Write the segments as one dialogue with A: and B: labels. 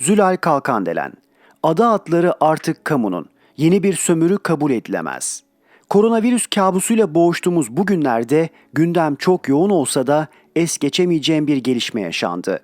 A: Zülal Kalkandelen. Ada atları artık kamunun. Yeni bir sömürü kabul edilemez. Koronavirüs kabusuyla boğuştuğumuz bu günlerde gündem çok yoğun olsa da es geçemeyeceğim bir gelişme yaşandı.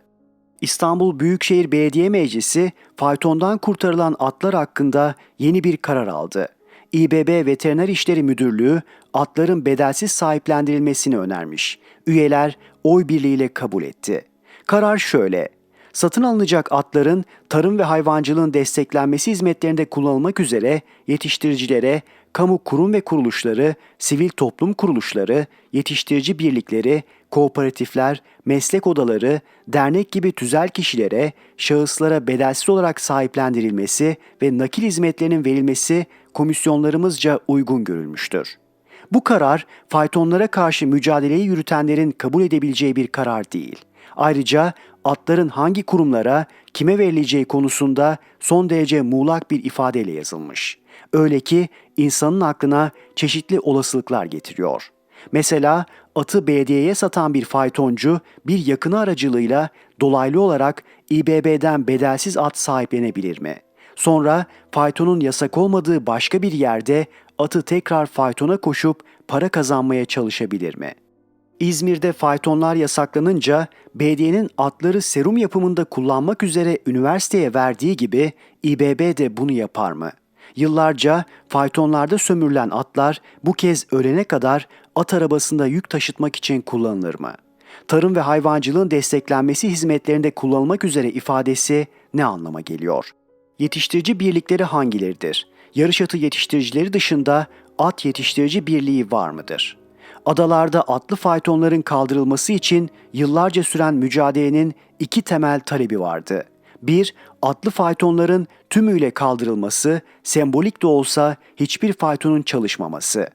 A: İstanbul Büyükşehir Belediye Meclisi faytondan kurtarılan atlar hakkında yeni bir karar aldı. İBB Veteriner İşleri Müdürlüğü atların bedelsiz sahiplendirilmesini önermiş. Üyeler oy birliğiyle kabul etti. Karar şöyle. Satın alınacak atların tarım ve hayvancılığın desteklenmesi hizmetlerinde kullanılmak üzere yetiştiricilere, kamu kurum ve kuruluşları, sivil toplum kuruluşları, yetiştirici birlikleri, kooperatifler, meslek odaları, dernek gibi tüzel kişilere, şahıslara bedelsiz olarak sahiplendirilmesi ve nakil hizmetlerinin verilmesi komisyonlarımızca uygun görülmüştür. Bu karar faytonlara karşı mücadeleyi yürütenlerin kabul edebileceği bir karar değil. Ayrıca atların hangi kurumlara, kime verileceği konusunda son derece muğlak bir ifadeyle yazılmış. Öyle ki insanın aklına çeşitli olasılıklar getiriyor. Mesela atı belediyeye satan bir faytoncu bir yakını aracılığıyla dolaylı olarak İBB'den bedelsiz at sahiplenebilir mi? Sonra faytonun yasak olmadığı başka bir yerde atı tekrar faytona koşup para kazanmaya çalışabilir mi? İzmir'de faytonlar yasaklanınca belediyenin atları serum yapımında kullanmak üzere üniversiteye verdiği gibi İBB de bunu yapar mı? Yıllarca faytonlarda sömürülen atlar bu kez ölene kadar at arabasında yük taşıtmak için kullanılır mı? Tarım ve hayvancılığın desteklenmesi hizmetlerinde kullanılmak üzere ifadesi ne anlama geliyor? Yetiştirici birlikleri hangileridir? Yarış atı yetiştiricileri dışında at yetiştirici birliği var mıdır? Adalarda atlı faytonların kaldırılması için yıllarca süren mücadelenin iki temel talebi vardı. Bir, atlı faytonların tümüyle kaldırılması, sembolik de olsa hiçbir faytonun çalışmaması.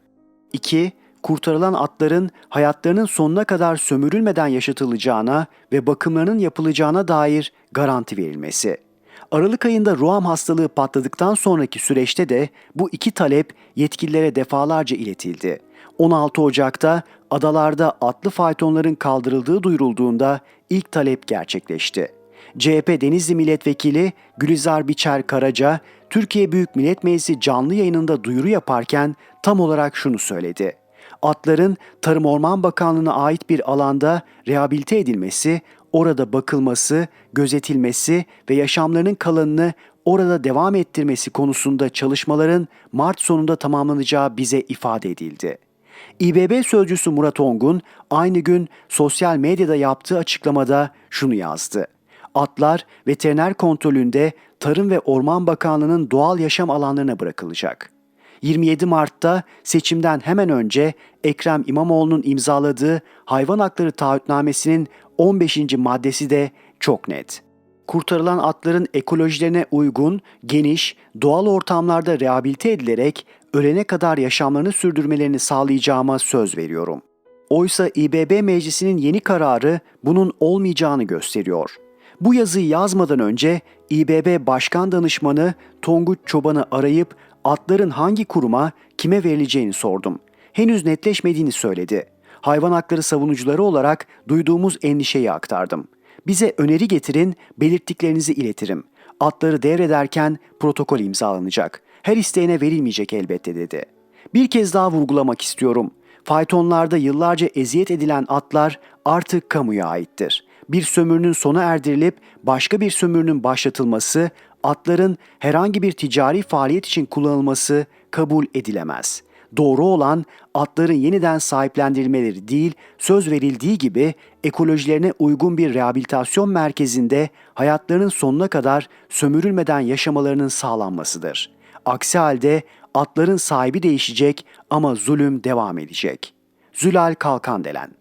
A: İki, kurtarılan atların hayatlarının sonuna kadar sömürülmeden yaşatılacağına ve bakımlarının yapılacağına dair garanti verilmesi. Aralık ayında Ruam hastalığı patladıktan sonraki süreçte de bu iki talep yetkililere defalarca iletildi. 16 Ocak'ta adalarda atlı faytonların kaldırıldığı duyurulduğunda ilk talep gerçekleşti. CHP Denizli Milletvekili Gülizar Biçer Karaca, Türkiye Büyük Millet Meclisi canlı yayınında duyuru yaparken tam olarak şunu söyledi. Atların Tarım Orman Bakanlığı'na ait bir alanda rehabilite edilmesi, orada bakılması, gözetilmesi ve yaşamlarının kalanını orada devam ettirmesi konusunda çalışmaların Mart sonunda tamamlanacağı bize ifade edildi. İBB sözcüsü Murat Ongun aynı gün sosyal medyada yaptığı açıklamada şunu yazdı. Atlar veteriner kontrolünde Tarım ve Orman Bakanlığı'nın doğal yaşam alanlarına bırakılacak. 27 Mart'ta seçimden hemen önce Ekrem İmamoğlu'nun imzaladığı hayvan hakları taahhütnamesinin 15. maddesi de çok net. Kurtarılan atların ekolojilerine uygun, geniş, doğal ortamlarda rehabilite edilerek ölene kadar yaşamlarını sürdürmelerini sağlayacağıma söz veriyorum. Oysa İBB Meclisi'nin yeni kararı bunun olmayacağını gösteriyor. Bu yazıyı yazmadan önce İBB Başkan Danışmanı Tonguç Çoban'ı arayıp atların hangi kuruma, kime verileceğini sordum. Henüz netleşmediğini söyledi. Hayvan hakları savunucuları olarak duyduğumuz endişeyi aktardım. Bize öneri getirin, belirttiklerinizi iletirim. Atları devrederken protokol imzalanacak. Her isteğine verilmeyecek elbette dedi. Bir kez daha vurgulamak istiyorum. Faytonlarda yıllarca eziyet edilen atlar artık kamuya aittir. Bir sömürünün sona erdirilip başka bir sömürünün başlatılması, atların herhangi bir ticari faaliyet için kullanılması kabul edilemez. Doğru olan atların yeniden sahiplendirilmeleri değil, söz verildiği gibi ekolojilerine uygun bir rehabilitasyon merkezinde hayatlarının sonuna kadar sömürülmeden yaşamalarının sağlanmasıdır. Aksi halde atların sahibi değişecek ama zulüm devam edecek. Zülal Kalkandelen